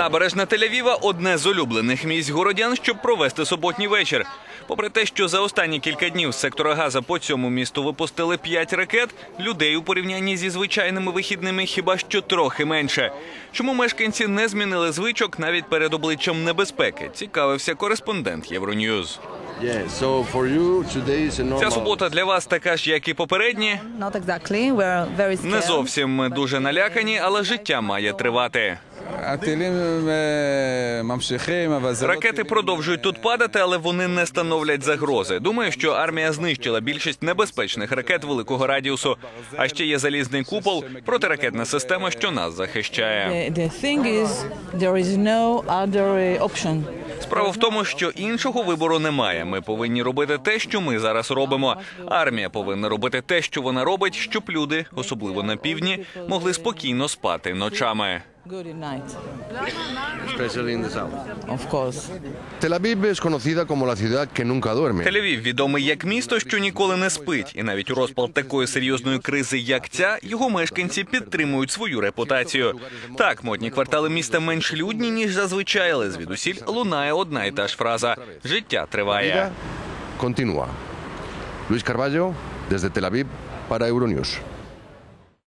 Набережна Тель-Авіва – одне з улюблених місць городян, щоб провести суботній вечір. Попри те, що за останні кілька днів з сектора Газа по цьому місту випустили п'ять ракет, людей у порівнянні зі звичайними вихідними хіба що трохи менше. Чому мешканці не змінили звичок навіть перед обличчям небезпеки? Цікавився кореспондент Євроньюз. Ця субота для вас така ж, як і попередні. Не зовсім ми дуже налякані, але життя має тривати. Ракети продовжують тут падати, але вони не становлять загрози. Думаю, що армія знищила більшість небезпечних ракет великого радіусу. А ще є залізний купол, протиракетна система, що нас захищає. Справа в тому, що іншого вибору немає. Ми повинні робити те, що ми зараз робимо. Армія повинна робити те, що вона робить, щоб люди, особливо на півдні, могли спокійно спати ночами. Good night, Especially in the south. of course. Tel Aviv es conocida como la ciudad que nunca duerme. Тель-Авів відомий як місто, що ніколи не спить, і навіть у розпал такої серйозної кризи, як ця, його мешканці підтримують свою репутацію. Так, модні квартали міста менш людні ніж зазвичай, але звідусіль лунає одна і та ж фраза: життя триває. Carballo, desde Tel Aviv, para Euronews.